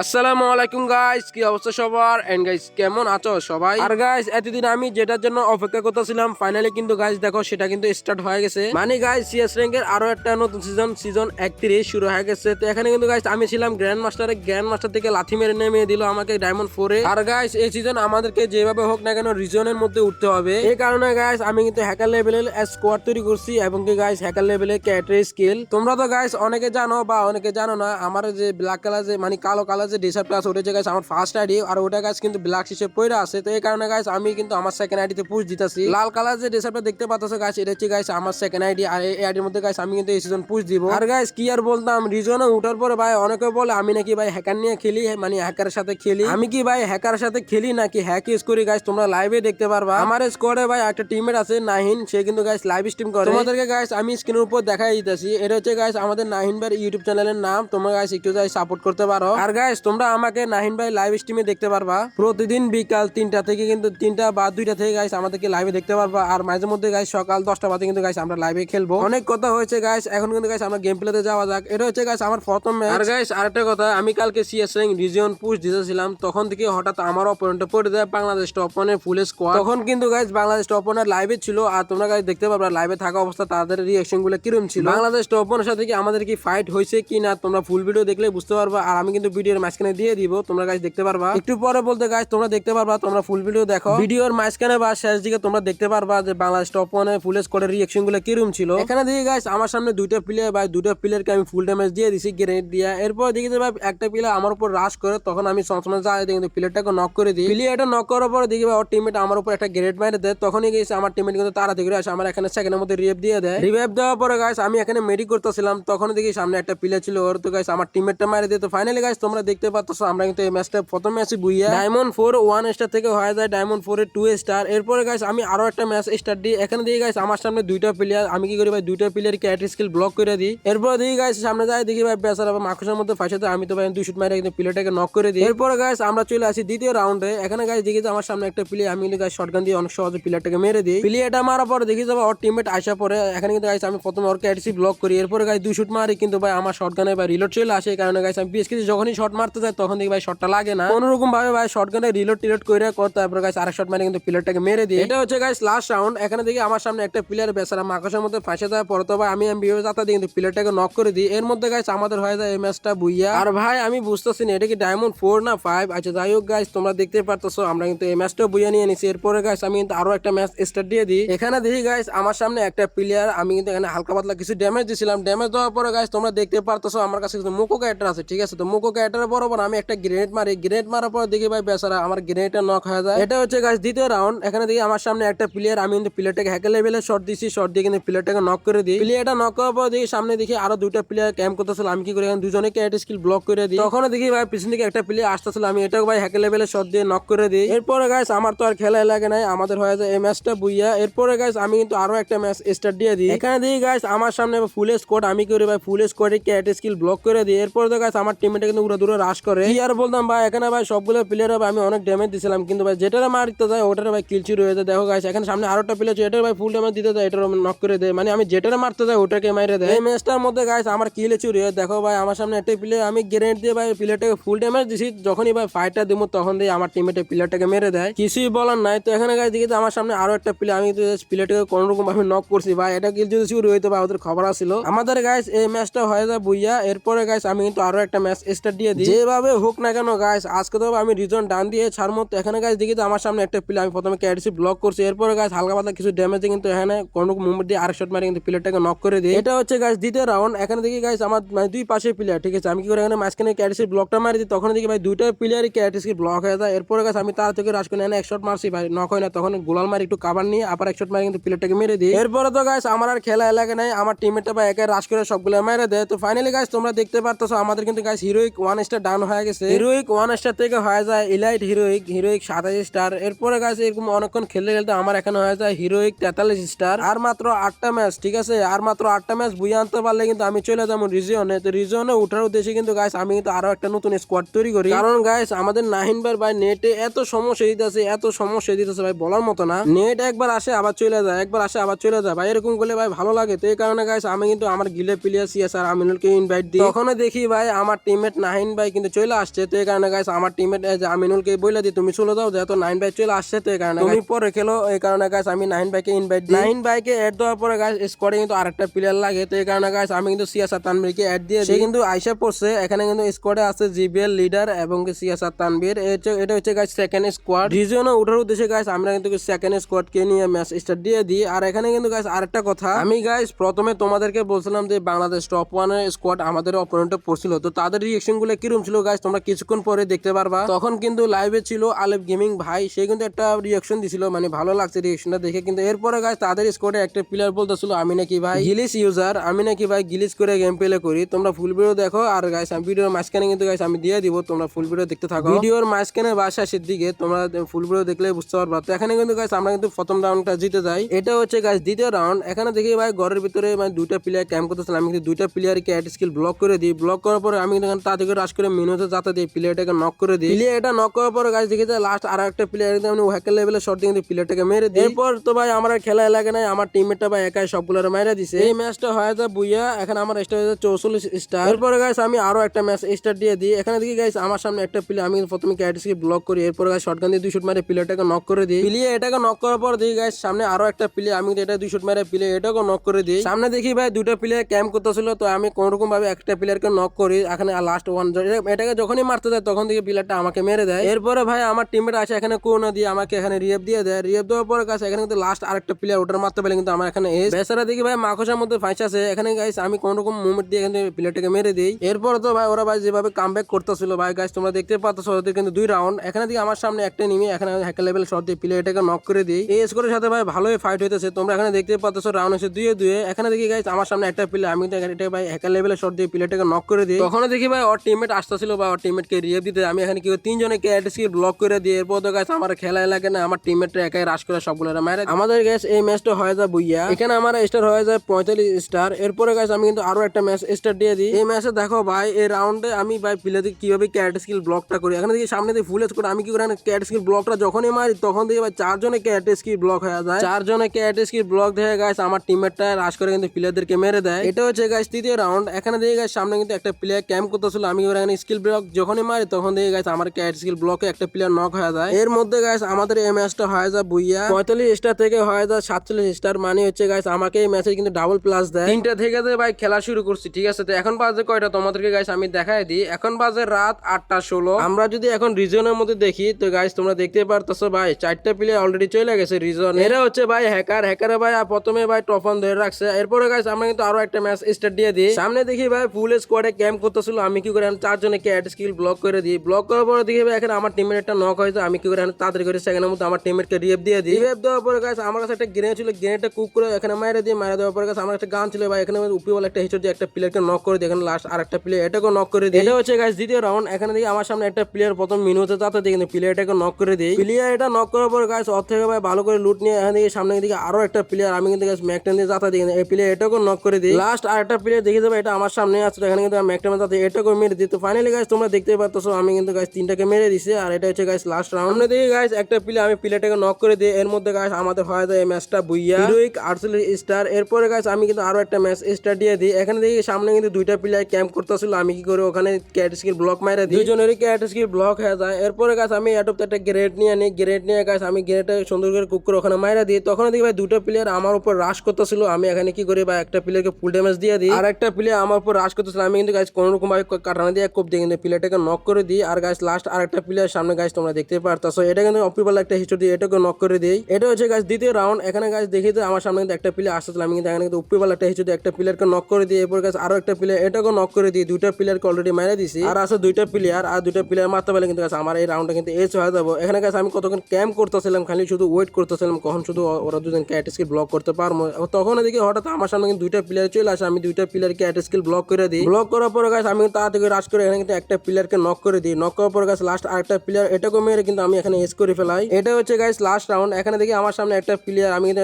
আসসালামু আলাইকুম গাইস কি অবস্থা সবার? এন্ড গাইস কেমন আছো সবাই? আর গাইস এতদিন আমি যেটার জন্য অপেক্ষা করতেছিলাম ফাইনালি কিন্তু গাইস দেখো, সেটা কিন্তু স্টার্ট হয়ে গেছে। মানে গাইস সিএস র্যাঙ্কের আরও একটা নতুন সিজন সিজন একত্রিশ শুরু হয়ে গেছে। তো এখানে কিন্তু গাইস আমি ছিলাম গ্র্যান্ড মাস্টারে গ্র্যান্ড মাস্টার থেকে লাথি মেরে নেমে দিল আমাকে ডায়মন্ড ফোরে আর গাইস এই সিজন আমাদেরকে যেভাবে হোক না কেন রিজনের মধ্যে উঠতে হবে। এই কারণে গাইস আমি কিন্তু হ্যাকার লেভেলের স্কোয়াড তৈরি করছি এবং কি গাইস হ্যাকার লেভেলের ক্যারেক্টার স্কিল তোমরা তো গাইস অনেকে জানো বা অনেকে জানো না, আমার যে ব্ল্যাক কালার যে মানে কালো কালার যে ডিসার প্লাস ওটা যে গাইস আমার ফার্স্ট আইডি আর ওটা গাইস কিন্তু ব্ল্যাক হিসেবে পড়ে আছে। তো এই কারণে গাইস আমি কিন্তু আমার সেকেন্ড আইডিতে পুশ দিতেছি। লাল কালার যে ডিসারটা দেখতে পাচ্ছ গাইস এটা হচ্ছে গাইস আমার সেকেন্ড আইডি আর এই আইডির মধ্যে গাইস আমি কিন্তু এই সিজন পুশ দিব। আর গাইস কি আর বলতাম রিজনে উঠার পরে ভাই অনেকে বলে, আমি নাকি ভাই হ্যাকার নিয়ে খেলি মানে হ্যাকারের সাথে খেলি। আমি কি ভাই হ্যাকারের সাথে খেলি নাকি হ্যাক ইউজ করি গাইস তোমরা লাইভে দেখতে পারবা। আমার স্কোয়াডে ভাই একটা টিমমেট আছে, নাহিন। সে কিন্তু গাইস লাইভ স্ট্রিম করে। তোমাদেরকে গাইস আমি স্ক্রিনের উপর দেখাই দিতেছি। এটা হচ্ছে গাইস আমাদের নাহিন ভাই ইউটিউব চ্যানেলের নাম। তোমরা গাইস একটু যাই সাপোর্ট করতে পারো। আর গাইস তোমরা আমাকে নাহিন ভাই লাইভ স্ট্রিমে দেখতে পারবা। প্রতিদিন বিকাল তিনটা থেকে কিন্তু তিনটা বা দুইটা থেকে গাইস আমাদেরকে লাইভে দেখতে পারবা। আর মাঝে মধ্যে গাইস সকাল দশটা বাজে কিন্তু গাইস আমরা লাইভে খেলব। অনেক কথা হয়েছে গাইস এখন কিন্তু গাইস আমরা গেম প্লেতে যাওয়া যাক। এটা হচ্ছে গাইস আমার প্রথম ম্যাচ আর গাইস আরেকটা কথা, আমি কালকে সিএস র্যাঙ্ক রিজিয়ন পুশ দিতেছিলাম। তখন থেকে হঠাৎ আমার অপোনেন্টে পড়ে দেয় বাংলাদেশ টপনের ফুল স্কোয়াড তখন কিন্তু গাইস বাংলাদেশ টপনের লাইভে ছিল। আর তোমরা গাইস দেখতে পারবা লাইভে থাকা অবস্থা, তাদের রিয়াকশনগুলো কিরম ছিল। বাংলাদেশ টপনের সাথে কি আমাদের কি ফাইট হয়েছে কি না তোমরা ফুল ভিডিও দেখলে বুঝতে পারবা। আর আমি কিন্তু ভিডিওর মাঝখানে দিয়ে দিব, তোমরা গাইস দেখতে পারবা। একটু পরে বলতে গাইস তোমরা দেখতে পারবা, তোমরা ফুল ভিডিও দেখো। ভিডিওর মাঝখানে বা শেষ দিকে তোমরা দেখতে পারবা যে বাংলাদেশ টপ ওয়ানে ফুল স্কোয়াডের রিয়াকশনগুলো কিরম ছিল। এখানে দেখি গাইস আমার সামনে দুইটা প্লেয়ার বা দুইটা প্লেয়ারকে আমি ফুল ড্যামেজ দিয়ে দিছি গ্রেনেড দিয়ে। এরপর দেখি যে ভাই, একটা প্লেয়ার আমার উপর রাশ করে, তখন আমি সবসময় যাই কিন্তু প্লেয়ারটাকে নক করে দিই। প্লেয়ারটা নক করার পরে দেখি ভাই, ওর টিমমেট আমার উপর একটা গ্রেনেড মারে দেয়। তখনই গেছে আমার টিমমেট কিন্তু তাড়াতাড়ি করে আসে, আমার এখানে সেকেন্ডের মধ্যে রিভাইভ দিয়ে দেয়। রিভাইভ দেওয়ার পরে গাইস আমি এখানে মেডি করতেছিলাম তখন দেখি সামনে একটা প্লেয়ার ছিল ওর। তো গাইস আমার টিমমেটটা মারে দিয়ে। তো ফাইনালি গাইস তোমরা দেখতে পাচ্ছ, আমরা কিন্তু এই ম্যাচটা প্রথম ম্যাচে booyah. Diamond four one star থেকে হয়ে যায় ডায়মন্ড ফোর এর টু স্টার এরপরে গাইস আমি আরও একটা ম্যাচ স্টার্ট দিই। এখানে দিয়ে গাইস আমার সামনে দুইটা প্লেয়ার আমি কি করি ভাই? দুইটা প্লেয়ার ক্যারেক্টার স্কিল ব্লক করে দিই। এরপর দেখি গাইস সামনে যাই, দেখি ভাই, বেচারা মাখুসের মধ্যে ফাঁসাতে আমি তো ভাই দুই শুট মারে কিন্তু প্লেয়ারটাকে নক করে দিই। এরপরে গাইস আমরা চলে আসি দ্বিতীয় রাউন্ডে এখানে গাইস দেখি যে আমার সামনে একটা প্লেয়ার আমি কিন্তু গাইস শটগান দিয়ে অনেক সহজে প্লেয়ারটাকে মেরে দিই। প্লেয়ারটা মারার পরে দেখি যাব ওর টিমমেট আসা পরে এখানে কিন্তু গাইস আমি প্রথমে ওর ক্যারেক্টার ব্লক করি। এরপরে গাইস দুই শুট মারি, কিন্তু ভাই আমার শটগানে ভাই রিলোড চলে আসে। কারণে গাইস আমি পিএসকে যখনই শট মারতে যাই তখন দেখি ভাই শটটা লাগে না। কোনো রকম ভাবে ভাই শটগানে রিলোড টিলোড করে কর, তারপরে গাইস আরেক শট মারে, কিন্তু প্লেয়ারটাকে মেরে দিয়ে এটা হচ্ছে গাইস লাস্ট রাউন্ড এখানে দেখি আমার সামনে একটা প্লেয়ার বেচারা মাকসের মধ্যে ফাঁসে যায়, পরে তো ভাই আমি বিভাবে যাতা দিই, কিন্তু প্লেয়ারটাকে নক করে দিই। এর মধ্যে গাইস আমাদের হয়ে যায় এই ম্যাচটা বুইয়া। আর ভাই আমি বুঝতেছি না, এটা কি ডায়মন্ড ফোর না ফাইভ আচ্ছা যাই হোক গাইস তোমরা দেখতে পারতেছো, আমরা কিন্তু এই ম্যাচটা বুইয়া নিয়ে নিছি। এরপরে গাইস আমি কিন্তু আরও একটা ম্যাচ স্টার্ট দিয়ে দিই। এখানে দেখি গাইস আমার সামনে একটা প্লেয়ার আমি কিন্তু এখানে হালকা পাতলা কিছু ড্যামেজ দিছিলাম। ড্যামেজ দেওয়ার পরে গাইস তোমরা দেখতে পারতেছো, আমার কাছে কিন্তু মুখো ক্যারেক্টার আছে, ঠিক আছে? তো মুখো ক্যারেক্টারের বরাবর আমি একটা গ্রেনেড মারি। গ্রেনেড মারার পর দেখি ভাই বেচারা আমার গ্রেনেডটা নক হয়ে যায়। এটা হচ্ছে গাইস দ্বিতীয় রাউন্ড এখানে দেখি আমার সামনে একটা প্লেয়ার আমি কিন্তু প্লেয়ারটাকে হ্যাকে লেভেলে শর্ট দিছি। শর্ট দিয়ে কিন্তু প্লেয়ারটাকে নক করে দিই। প্লেয়ারটা নক করার পর দেখি সামনে দেখি আরও দুইটা প্লেয়ার ক্যাম্প করতেছিল। আমি কি করি এখানে দুজনে ক্যারেক্টার স্কিল ব্লক করে দিই। তখন দেখি ভাই পিছন দিকে একটা প্লেয়ার আসতেছিল। আমি এটাও ভাই হ্যাকে লেভেলে শর্ট দিয়ে নক করে দিই। এরপরে গাইস আমার তো আর খেলা লাগে নাই। আমাদের হয়ে যায় এই ম্যাচটা বুইয়া। এরপরে গাইস আমি কিন্তু আরও একটা ম্যাচ স্টার্ট দিয়ে দিই। এখানে দেখি গাইস আমার সামনে ফুল স্কোয়াড আমি করি ভাই ফুল স্কোয়াডে ক্যারেক্টার স্কিল ব্লক করে দিই। এরপরে তো গাইস আমার টিমমেটে কিন্তু উড়া দূরে রাশ করে। কি আর বলতাম ভাই এখানে ভাই সবগুলো প্লেয়ার আমি অনেক ড্যামেজ দিছিলাম কিন্তু ভাই যেটা মারতে যায় ওটার ভাই কিলচুর হয়ে যায়। দেখো গাইস এখানে সামনে আরও একটা প্লেয়ার আছে এটার ভাই ফুল ড্যামেজ দিতে যায় এটার নক করে দেয়। মানে আমি যেটারে মারতে যাই ওটাকে মাইরে দেয়। এই ম্যাচটার মধ্যে গাইস আমার কিলে চুরি হয়। দেখো ভাই আমার সামনে একটা প্লেয়ার আমি গ্রেনেড দিয়ে ভাই প্লেয়ারটাকে ফুল ড্যামেজ দিছি। যখনই ভাই ফাইটটা দিব তখন দিয়ে আমার টিমেটে প্লেয়ারটাকে মেরে দেয়। কিছুই বলার নাই। তো এখানে গাইস দেখি আমার সামনে আরও একটা প্লেয়ার আমি প্লেয়ারটাকে কোনো রকম ভাবে নক করছি। ভাই এটা কিল যদি চুরি হইতো বা ওদের খবর আসছিল আমাদের গাইস এই ম্যাচটা হয়ে যায় বুইয়া। এরপরে গাইস আমি কিন্তু আরও একটা ম্যাচ স্টার্ট দিয়ে দিই যেভাবে হোক না কেন গাইস আজকে তো আমি রিজন ডান দিয়ে ছাড়মো তো এখানে গাইস দেখি যে আমার সামনে একটা প্লেয়ার আমি প্রথমে ক্যাডিসি ব্লক করছি। এরপরে গাইস হালকা পাতলা কিছু ড্যামেজ কিন্তু এখানে কোনো মুভমেন্ট দিয়ে আরেক শট মারি কিন্তু প্লেয়ারটাকে নক করে দিই এটা হচ্ছে গাইস দ্বিতীয় রাউন্ড এখানে দেখি গাইস আমার মানে দুই পাশে প্লেয়ার ঠিক আছে? আমি কি করে এখানে মাঝখানে ক্যাডিসির ব্লকটা মারি দিই? তখন দেখি, ভাই, দুইটা প্লেয়ারই ক্যাডিসির ব্লক হয়ে যায়। এরপরে গাছ আমি তার থেকে রাশ করে এক শট মারছি। ভাই নক হয় না, তখন গোলাল মারি, একটু কাবার নিয়ে আবার এক শট মারি কিন্তু প্লেয়ারটাকে মেরে দিই। এরপরে তো গাইস আমার আর খেলা এলাকা নাই। আমার টিমমেটটা ভাই, একে রাশ করে সবগুলো মেরে দেয়। তো ফাইনালি গাছ তোমরা দেখতে পারতেছো, আমাদের কিন্তু guys heroic one star down হয়ে গেছে। হিরোইক ওয়ান স্টার থেকে হয়ে যায় ইলাইট হিরোইক হিরোইক সাতাশ স্টার এরপরে গাইস এরকম অনেকক্ষণ খেলতে খেলতে আমার এখানে হয়ে যায় হিরোইক তেতাল্লিশ স্টার আর মাত্র আটটা ম্যাচ ঠিক আছে? আর মাত্র আটটা ম্যাচ বুঝে আনতে পারলে কিন্তু আমি চলে যাব রিজিয়নে তো রিজিয়নে উঠার উদ্দেশ্যে কিন্তু গাইস আমি কিন্তু আরও একটা নতুন স্কোয়াড তৈরি করি। কারণ গাইস আমাদের নাহিন বার ভাই নেটে এত সমস্যা দিতেছে, এত সমস্যা দিতেছে ভাই বলার মতো না। নেট একবার আসে আবার চলে যায়, একবার আসে আবার চলে যায়। ভাই এরকম করলে ভাই ভালো লাগে। তো এই কারণে গাইস আমি কিন্তু আমার গিলে প্লেয়ার সিএস আর আমিনুলকে ইনভাইট দিই। তখন দেখি ভাই আমার টিমমেট নাহিন ভাই ভাই কিন্তু চলে আসছে তো এই কারণে গাইস আমার টিমের আমিনুলকে বলে দিই তুমি চলে যাও যেহেতু নাইন ভাই চলে আসছে তো এই কারণে তুমি পরে খেলো এই কারণে গাইস আমি নাইন ভাইকে ইনভাইট দিই। নাইন ভাইকে অ্যাড দেওয়ার পরে গাইস স্কোয়াডে কিন্তু আরেকটা প্লেয়ার লাগে তো এই কারণে গাইস আমি কিন্তু সিয়াসার তানবীরকে অ্যাড দিয়ে সে কিন্তু আইসা পড়ছে এখানে কিন্তু স্কোয়াডে আছে জিবিএল লিডার এবং সিয়াসার তানবীর এটা হচ্ছে গাইস সেকেন্ড স্কোয়াড রিজনে ওঠার উদ্দেশ্যে গাইস আমরা কিন্তু সেকেন্ড স্কোয়াডকে নিয়ে ম্যাচ স্টার্ট দিয়ে দিই। আর এখানে কিন্তু গাইস আরেকটা কথা আমি গাইস প্রথমে তোমাদেরকে বলছিলাম যে বাংলাদেশ টপ ওয়ানের স্কোয়াড আমাদের অপোনেন্টে পড়ছিল তো তাদের রিয়েকশনগুলো কিরম ছিল গাইস তোমরা কিছুক্ষণ পরে দেখতে পারবা। তখন কিন্তু লাইভে ছিল আলেফ গেমিং ভাই সে কিন্তু একটা রিয়েকশন দিছিল মানে ভালো লাগছে রিয়েকশনটা দেখে। কিন্তু এরপরে গাইস তাদের স্কোয়াডে একটা প্লেয়ার বলতেছিল আমি নাকি ভাই। গিলিস ইউজার আমি নাকি ভাই গিলিস করে গেম প্লে করি। তোমরা ফুল ভিডিও দেখো। আর গাইস আমি ভিডিওর মাঝখানে কিন্তু গাছ আমি দিয়ে দিব। তোমরা ফুল ভিডিও দেখতে থাকো। ভিডিওর মাঝখানে বা শেষের দিকে তোমরা ফুল ভিডিও দেখলে বুঝতে পারবা। তো এখানে কিন্তু গাছ আমরা কিন্তু প্রথম রাউন্ডটা জিতে যাই। এটা হচ্ছে গাইস দ্বিতীয় রাউন্ড এখানে দেখি ভাই ঘরের ভিতরে মানে দুইটা প্লেয়ার ক্যাম্প করতেছিলাম। আমি কিন্তু দুইটা প্লেয়ারকে অ্যাড স্কিল ব্লক করে দিই। ব্লক করার পরে আমি কিন্তু তাদেরকে রাশ করে মিনুতে যাতে দিই প্লেয়ারটাকে নক করে দিই। প্লেয়ার এটা নক করার পরে গাইস দেখি লাস্ট আর একটা প্লেয়ার আমি হ্যাকার লেভেলে শর্ট দিয়ে প্লেয়ারটাকে মেরে দিই। এরপর তো ভাই আমার খেলা লাগে নাই আমার টিমমেটটা ভাই একাই সবগুলো মেরে দিছে। এই ম্যাচটা হয়ে যায় বুইয়া এখানে আমার স্টার হয়েছে চৌচল্লিশ স্টার এরপরে গাইস আমি আরও একটা ম্যাচ স্টার দিয়ে দিই। এখানে দেখি গাইস আমার সামনে একটা প্লেয়ার আমি প্রথমে ক্যাটিসকে ব্লক করি এরপরে গাইস শটগান দিয়ে দুই শুট মারে প্লেয়ারটাকে নক করে দিই। প্লেয়ার এটাকে নক করার পর দেখি গাইস সামনে আরও একটা প্লেয়ার আমি এটা দুই শুট মারে প্লেয়ার এটাকে নক করে দিই। সামনে দেখি ভাই দুটো প্লেয়ার ক্যাম্প করতেছিল তো আমি কোন রকম ভাবে একটা প্লেয়ারকে নক করি। এখানে লাস্ট ওয়ান এটাকে যখনই মারতে যায় তখন থেকে প্লেয়ারটা আমাকে মেরে দেয়। এরপরে ভাই আমার টিমমেট আছে এখানে কোন দিয়ে আমাকে এখানে রিয়েপ দিয়ে দেয়। রিয়েপ দেওয়ার পরে গাছ এখানে কিন্তু লাস্ট আরেকটা প্লেয়ার ওটার মারতে পারে কিন্তু আমার এখানে এস বেচারা দেখি ভাই মাখসার মধ্যে ফাঁস আছে। এখানে গাইস আমি কোন রকম মুভমেন্ট দিয়ে এখানে প্লেয়ারটাকে মেরে দিই। এরপর তো ভাই ওরা ভাই যেভাবে কাম ব্যাক করতেছিল, ভাই গাইস তোমরা দেখতে পাচ্ছ ওদের কিন্তু দুই রাউন্ড এখানে দিকে আমার সামনে একটা নিমি এখানে হ্যাকার লেভেল শট দিয়ে প্লেয়ারটাকে নক করে দিই। এই স্কোরের সাথে ভাই ভালোই ফাইট হইতেছে। তোমরা এখানে দেখতে পাচ্ছ রাউন্ড হচ্ছে দুয়ে দুয়ে। এখানে দেখি গাইস আমার সামনে একটা প্লেয়ার আমি তো এটা ভাই হ্যাকার লেভেলে শট দিয়ে প্লেয়ারটাকে নক করে দিই। তখন দেখি ভাই ওর টিমমেট আসতেছিল বা টিমমেটকে রিয়েপ দিতে আমি এখানে কি করি, তিনজনে ক্যাট স্কিল ব্লক করে দিয়ে এরপর তো গাইস আমার খেলায় লাগে না আমার টিমমেটটা একাই রাশ করে সবগুলো মারে আমাদের গ্যাস এই ম্যাচটা হয়ে যায় বুইয়া। এখানে আমার স্টার হয়ে যায় পঁয়তাল্লিশ স্টার এরপরে গাইস আমি কিন্তু আরও একটা ম্যাচ স্টার দিয়ে দিই। এই ম্যাচে দেখো ভাই এই রাউন্ডে আমি ভাই প্লেয়ারদের কীভাবে ক্যাট স্কিল ব্লকটা করি। এখানে দেখি সামনে দিয়ে ফুল করে আমি কি করি ক্যাট স্কিল ব্লকটা যখনই মারি তখন দেখি ভাই চারজনে ক্যাট স্কিল ব্লক হয়ে যায়। চারজনে ক্যাট স্কিল ব্লক দেখে গাইস আমার টিমমেটটা রাশ করে কিন্তু প্লেয়ারদেরকে মেরে দেয়। এটা হচ্ছে গাইস তৃতীয় রাউন্ড এখানে দেখি গাইস সামনে কিন্তু একটা প্লেয়ার ক্যাম্প করতেছিল আমি এখানে স্কিল ব্লক যখনই মারি, তখন দেখি গাইস আমার ক্যাট স্কিল ব্লকে একটা প্লেয়ার নক হয়ে যায়। এর মধ্যে গাইস আমাদের এই ম্যাচটা হয়ে যায় বুইয়া। পঁয়তাল্লিশ স্টার থেকে হয়ে যায় সাতচল্লিশ স্টার মানে হচ্ছে গাইস আমাকে এই ম্যাচে কিন্তু ডাবল প্লাস দেয়। তিনটা থেকে যে ভাই খেলা শুরু করছি, ঠিক আছে? তো এখন বাজে কয়টা? তোমাদেরকে গাইস আমি দেখাই দিই। এখন বাজে রাত আটটা ষোলো। আমরা যদি এখন রিজনের মধ্যে দেখি, তো গাইস তোমরা দেখতে পারতেছো ভাই, চারটা প্লেয়ার অলরেডি চলে গেছে রিজন এরা হচ্ছে ভাই হ্যাকার হ্যাকারে ভাই প্রথমে ভাই টফন ধরে রাখছে। এরপরে গাইস আমরা কিন্তু আরও একটা ম্যাচ স্টার্ট দিয়ে দিই। সামনে দেখি ভাই ফুল স্কোয়াডে ক্যাম্প করতেছিল। আমি কি করে আমি চারজনে ক্যাট স্কিল ব্লক করে দিই। ব্লক করার পরে দেখি এখানে আমার টিমের একটা নক হয়েছে, আমি কি করে তাড়াতাড়ি করে সেকেন্ডের মধ্যে আমার টিমেটকে রিয়েপ দিয়ে দিই। রিয়েপ দেওয়ার পরে গাছ আমার কাছে একটা গ্রেনেড ছিল গ্রেনেডটা কুক করে এখানে মারে দিয়ে মারা দেওয়ার পরে গাছ আমার একটা গান ছিল ভাই, এখানে উপরিওয়ালা একটা হিচড় দিয়ে একটা প্লেয়ারকে নক করে দিই, এখানে লাস্ট আর একটা প্লেয়ার এটাকে নক করে দিই। এটা হচ্ছে গাছ দ্বিতীয় রাউন্ড এখানে দেখি আমার সামনে একটা প্লেয়ার প্রথম মিনুতে যাতে দিই কিন্তু প্লেয়ারটাকে নক করে দিই। প্লেয়ার এটা নক করার পর গাছ অর থেকে ভাই ভালো করে লুট নিয়ে এখানে দিকে সামনে দিকে আরও একটা প্লেয়ার আমি কিন্তু গাছ ম্যাকটেন দিয়ে যাতে দিই এই প্লেয়ার এটাকে নক করে দিই। লাস্ট আর একটা প্লেয়ার দেখে যাবে এটা আমার সামনে আছে এখানে কিন্তু ম্যাকটেন যাতে এটাকে মেরে দিই, তো ফাইনালি গাছ তোমরা দেখতে পাচ্ছ আমি কিন্তু গাছ তিনটাকে মেরে দিছি। আর এটা হচ্ছে গাছ লাস্ট রাউন্ড দেখি গাছ একটা প্লেয়ার আমি প্লেয়ারটাকে নক করে দিই এর মধ্যে গাছ আমাদের হয়ে এই ম্যাচটা বুইয়া। হিরোইক আটচল্লিশ স্টার এরপরে গাছ আমি কিন্তু আরও একটা ম্যাচ স্টার দিয়ে দিই। এখানে দেখি সামনে কিন্তু দুইটা প্লেয়ার ক্যাম্প করতেছিল। আমি কি করে ওখানে ক্যাট স্কিল ব্লক মারা দিই। দুজনেরই ক্যাট স্কিল ব্লক হয়ে যায়। এরপরে গাছ আমি অ্যাডপ্ট একটা গ্রেড নিয়ে নিই গ্রেড নিয়ে গাছ আমি গ্রেডটা সুন্দর করে কুক করে ওখানে মারা দিই। তখন দেখি ভাই দুটো প্লেয়ার আমার উপর রাশ করতেছিল। আমি এখানে কি করি ভাই একটা প্লেয়ারকে ফুল ড্যামেজ দিয়ে দিই। আর একটা প্লেয়ার আমার উপর রাশ করতেছিল। আমি কিন্তু গাছ কোনো রকম ভাবে কাটানো দিয়ে কোপ দিয়ে কিন্তু প্লেয়ারটাকে নক করে দিই। আর গাছ লাস্ট আর একটা প্লেয়ার সামনে গাছ তোমরা দেখতে পারতাছো এটা কিন্তু অপিবাল একটা হিস্টোরি এটাকে নক করে দিই। এটা হচ্ছে গাছ দ্বিতীয় রাউন্ড এখানে গাছ দেখি তো আমার সামনে কিন্তু একটা প্লেয়ার আসতেছিল। আমি কিন্তু এখানে কিন্তু উপিবাল একটা হিস্টোরি একটা প্লেয়ারকে নক করে দিই। এরপর গাছ আরও একটা প্লেয়ার এটাকে নক করে দিই। দুইটা প্লেয়ারকে অলরেডি মেরে দিছি। আর আছে দুইটা প্লেয়ার আর দুইটা প্লেয়ার মারতে পারলে কিন্তু গাছ আমার এই রাউন্ডটা কিন্তু এজ হয়ে যাব। এখানে গাছ আমি কতক্ষণ ক্যাম্প করতেছিলাম, খালি শুধু ওয়েট করতেছিলাম, কখন শুধু ওরা দুজন ক্যাট স্কিল ব্লক করতে পারব। তখন দেখি হঠাৎ আমার সামনে কিন্তু দুইটা প্লেয়ার চলে আসে। আমি দুইটা প্লেয়ার ক্যাট স্কিল ব্লক করে দিই। ব্লক করার পরে গাছ আমি তাড়াতাড়ি রাশ করে এখানে কিন্তু একটা প্লেয়ারকে নক করে দিই। নক করার পর গাছ লাস্ট আরেকটা প্লেয়ার এটাকে মেরে কিন্তু আমি এখানে এস করে ফেলাই। এটা হচ্ছে গাইস লাস্ট রাউন্ড এখানে দেখি আমার সামনে একটা প্লেয়ার আমি কিন্তু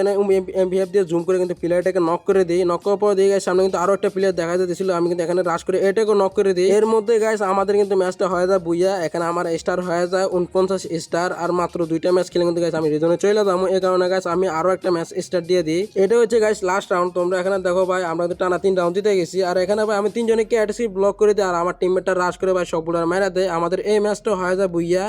এমভিএফ দিয়ে জুম করে কিন্তু প্লেয়ারটাকে নক করে দিই। নক করার পর দেখি সামনে কিন্তু আরও একটা প্লেয়ার দেখা যাচ্ছিল আমি কিন্তু এখানে রাশ করে এটাকে নক করে দিই। এর মধ্যে গাইস আমাদের কিন্তু ম্যাচটা হয়ে যায় বুইয়া। এখানে আমার স্টার হয়ে যায় উনপঞ্চাশ স্টার আর মাত্র দুইটা ম্যাচ খেলে কিন্তু গাইস আমি রিজনে চলে যাব। এই কারণে গাইস আমি আরও একটা ম্যাচ স্টার দিয়ে দিই। এটা হচ্ছে গাইস লাস্ট রাউন্ড তোমরা এখানে দেখো ভাই, আমরা টানা তিন রাউন্ড দিতে গেছি। আর এখানে ভাই, আমি তিনজনে ক্যাটসি ব্লক করে দিই, আর আমার টিমমেটটা প্লেয়ারটা রাশ করে ভাই সবগুলোর দেয়। আমাদের এই ম্যাচটা হয়ে যায় বুইয়া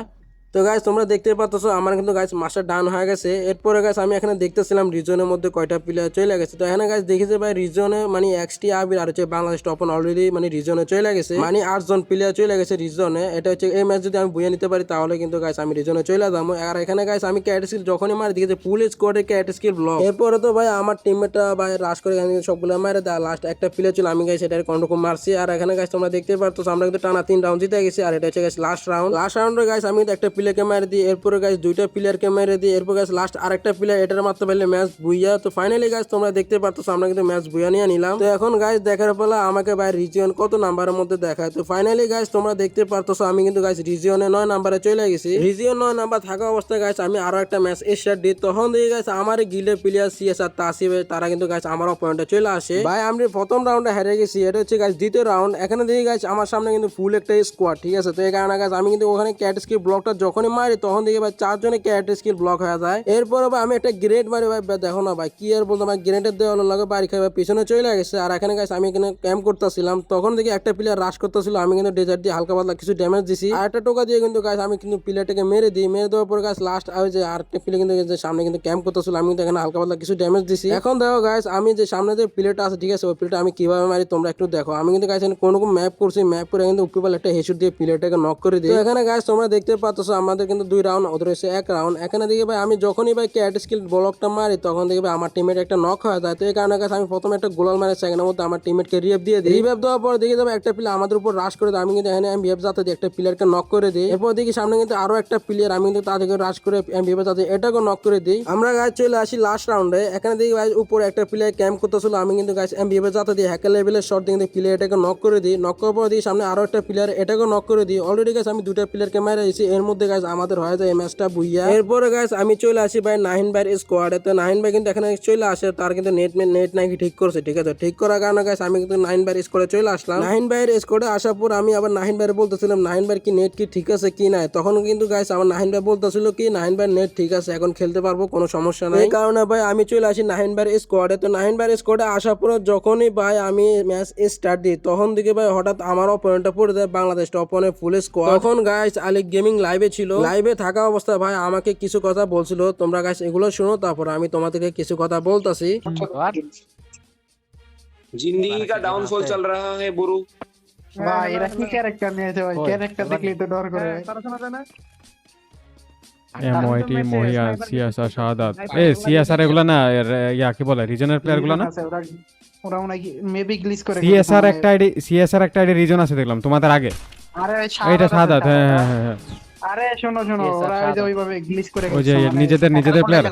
তো গাইস তোমরা দেখতে পাচ্ছ আমার কিন্তু গাইস মাস্টার ডান হয়ে গেছে। এরপরে গাইস আমি এখানে দেখতেছিলাম রিজনের মধ্যে কয়টা প্লেয়ার চলে গেছে। তো এখানে গাইস দেখেছে ভাই রিজনে মানে এক্সটি আবির আর হচ্ছে বাংলাদেশ টপন অলরেডি মানে রিজনে চলে গেছে। মানে আটজন প্লেয়ার চলে গেছে রিজনে এটা হচ্ছে, এই ম্যাচ যদি আমি বুঝে নিতে পারি, তাহলে কিন্তু গাইস আমি রিজনে চলে যাব। আর এখানে গাইস আমি ক্যাট স্কিল যখনই মারি দেখেছি ফুল স্কোয়াডে ক্যাট স্কিল ব্লক এরপরে তো ভাই, আমার টিমমেটটা ভাই রাশ করে সবগুলো মারে দেয়। লাস্ট একটা প্লেয়ার ছিল, আমি গাইস এটা কোনরকম মারছি। আর এখানে গাইস তোমরা দেখতে পারতো আমরা কিন্তু টানা তিন রাউন্ড জিতে গেছি। আর এটা হচ্ছে গাইস লাস্ট রাউন্ড লাস্ট রাউন্ডে গাইস আমি একটা প্লেয়ারকে মেরে দিই এরপরে গাইস দুইটা প্লেয়ারকে মেরে দিই এরপর গাইস লাস্ট আরেকটা প্লেয়ার এটার মারতে পারলে ম্যাচ বুইয়া তো ফাইনালি গাইস তোমরা দেখতে পারতো আমরা কিন্তু ম্যাচ বুইয়া নিয়ে নিলাম। তো এখন গাইস দেখার পেলা আমাকে ভাই রিজিয়ন কত নাম্বারের মধ্যে দেখায়। তো ফাইনালি গাইস তোমরা দেখতে পারতো আমি কিন্তু গাইস রিজিয়নে নয় নাম্বারে চলে গেছি। রিজিয়ন নয় নাম্বার থাকা অবস্থায় গাইস আমি আরও একটা ম্যাচ স্টার্ট দিই। তখন দেখি গাইস আমার গিলে প্লেয়ার সিএসআর তাসিবে তারা কিন্তু গাইস আমার পয়েন্টে চলে আসে। ভাই আমি প্রথম রাউন্ডে হেরে গেছি, এটা হচ্ছে গাইস দ্বিতীয় রাউন্ড এখানে দেখি গাইস আমার সামনে কিন্তু ফুল একটা স্কোয়াড ঠিক আছে? তো এই কারণে গাইস আমি কিন্তু ওখানে ক্যাট স্কিল ব্লকটা যখনই মারি, তখন দেখি ভাই চারজনে ক্যাট স্কিল ব্লক হয়ে যায়। এরপরে ভাই আমি একটা গ্রেড মারি, ভাই দেখো না ভাই, কি আর বলতো ভাই গ্রেডের দেওয়া লাগে বাড়ি খাই, ভাই, পিছনে চলে গেছে। আর এখানে গাইস আমি এখানে ক্যাম্প করতেছিলাম। তখন দেখি একটা প্লেয়ার রাশ করতেছিল, আমি কিন্তু ডেজার্ট দিয়ে হালকা পাতলা কিছু ড্যামেজ দিছি। আর একটা টোকা দিয়ে কিন্তু গাইস আমি কিন্তু প্লেয়ারটাকে মেরে দিই। মেরে দেওয়ার পর গাইস লাস্ট ওই যে আরেকটা প্লেয়ার কিন্তু সামনে কিন্তু ক্যাম্প করতেছিল, আমি কিন্তু এখানে হালকা পাতলা কিছু ড্যামেজ দিছি। এখন দেখো গাইস আমি যে সামনে যে প্লেয়ারটা আছে, ঠিক আছে, ওই প্লেয়ারটা আমি কীভাবে মারি, তোমরা একটু দেখো। আমি কিন্তু গাইস কোন ম্যাপ করছি ম্যাপ করে কিন্তু উপরবেলা একটা হেসুর দিয়ে প্লেয়ারটাকে নক করে দিই। এখানে গাইস তোমরা দেখতে পাচ্ছ আমাদের কিন্তু দুই রাউন্ড হচ্ছে এক রাউন্ড এখানে দেখি ভাই, আমি যখনই ভাই ক্যাট স্কিল ব্লকটা মারি, তখন দেখি ভাই আমার টিমের একটা নক হয়ে। যায় তো এই কারণে গাইস আমি প্রথমে একটা গোলাল মারি সেকেন্ডের মধ্যে আমার টিমমেটকে রিভ দিয়ে দিই। রিভ দেওয়ার পর দেখি যাবে একটা প্লেয়ার আমাদের উপর রাশ করে দেয়। আমি কিন্তু এখানে আমি বিএফ যাতে একটা প্লেয়ারকে নক করে দিই। এরপর দেখি সামনে কিন্তু আরও একটা প্লেয়ার আমি কিন্তু তাদেরকে রাশ করে আমি বিএফ যাতে এটাকে নক করে দিই। আমরা গাছ চলে আসি লাস্ট রাউন্ডে এখানে দেখি ভাই, উপরে একটা প্লেয়ার ক্যাম্প করতেছিল। আমি কিন্তু গাছ এম বিএফ যাতে দিই হ্যাকার লেভেলের শর্ট দিয়ে কিন্তু প্লেয়ারটাকে নক করে দিই। নক করার পর দিই সামনে আরও একটা প্লেয়ার এটাকে নক করে দিই। অলরেডি গাছ আমি দুটা প্লেয়ারকে মারা এর মধ্যে গাছ আমাদের হয়ে যায় এই ম্যাচটা বুইয়া। এরপরে গাছ আমি চলে আসি ভাই নাহিন ভাইয়ের স্কোয়াডে তো নাহিন ভাই কিন্তু এখানে চলে আসে, তার কিন্তু নেট নেট নাকি ঠিক করছে, ঠিক আছে? ঠিক করার কারণে গাছ আমি কিন্তু নাহিন ভাইয়ের স্কোয়াডে চলে আসলাম। নাহিন ভাইয়ের স্কোয়াডে আসার পর আমি আবার নাহিন ভাইয়ের বলতেছিলাম, নাহিন ভাইয়ের কি নেট কি ঠিক আছে কি নাই? তখন কিন্তু গাছ আমার নাহিন ভাই বলতেছিল কি, নাহিন ভাইয়ের নেট ঠিক আছে, এখন খেলতে পারব, কোনো সমস্যা নাই। এই কারণে ভাই, আমি চলে আসি নাহিন ভাইয়ের স্কোয়াডে তো নাহিন ভাইয়ের স্কোয়াডে আসার পর যখনই ভাই, আমি ম্যাচ স্টার্ট দিই, তখন দিকে ভাই হঠাৎ আমারও পয়েন্টটা পড়ে দেয় বাংলাদেশ টপনে ফুল স্কোয়াড তখন গাইস আলিক গেমিং লাইভে ছিল। লাইভে থাকা অবস্থায় ভাই আমাকে কিছু কথা বলছিল তোমরা গাইস এগুলো শুনো তারপর আমি তোমাদেরকে কিছু কথা বলতাছি जिंदगी का डाउनफॉल चल रहा है बुरु ভাই এরা কি ক্যারেক্টার নিয়েছে ভাই ক্যারেক্টার দেখলেই তো ডর করে এমওআইটি মহিয়া সিএসআর শাহাদাত এ সিএসআর এগুলা না এর, ইয়া কি বলে রিজনের প্লেয়ার গুলা না আছে, ওরা ওরা মনে হয় মেবি গ্লিচ করে সিএসআর একটা আইডি সিএসআর একটা আইডি রিজন আছে দেখলাম তোমাদের আগে আরে ওই এইটা শাহাদাত শাহাদাত আছে, হ্যাঁ হ্যাঁ হ্যাঁ আরে শোনো শোনো ওরা ওই যে ওইভাবে গ্লিচ করে ওই যে মানে নিজেদের নিজেদের প্লেয়ার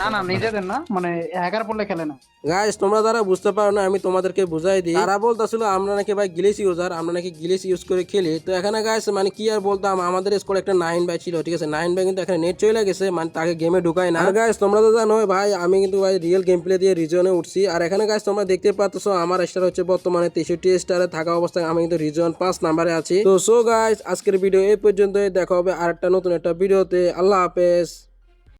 না। না নিজেদের না মানে হ্যাকার পড়লে খেলে না। গাইস তোমরা যারা বুঝতে পারো না আমি তোমাদেরকে বুঝাই দিই। তারা বলতেছিল আমরা নাকি ভাই গিলিস ইউজার আমরা নাকি গিলিস ইউজ করে খেলি। তো এখানে গাইস মানে কি আর বলতাম আমাদের স্কোর একটা নাইন বাই ছিল ঠিক আছে? নাইন বাই কিন্তু এখানে নেট চলে গেছে মানে তাকে গেমে ঢুকাই না। আর গাইস তোমরা তো জানো ভাই আমি কিন্তু ভাই রিয়েল গেম প্লে দিয়ে রিজনে উঠছি। আর এখানে গাইস তোমরা দেখতে পাচ্ছ আমার স্টার হচ্ছে বর্তমানে তেষট্টি স্টারে থাকা অবস্থায় আমি কিন্তু রিজন পাঁচ নাম্বারে আছি। তো সো গাইস আজকের ভিডিও এই পর্যন্ত দেখা হবে আর একটা নতুন একটা ভিডিওতে। আল্লাহ হাফেজ।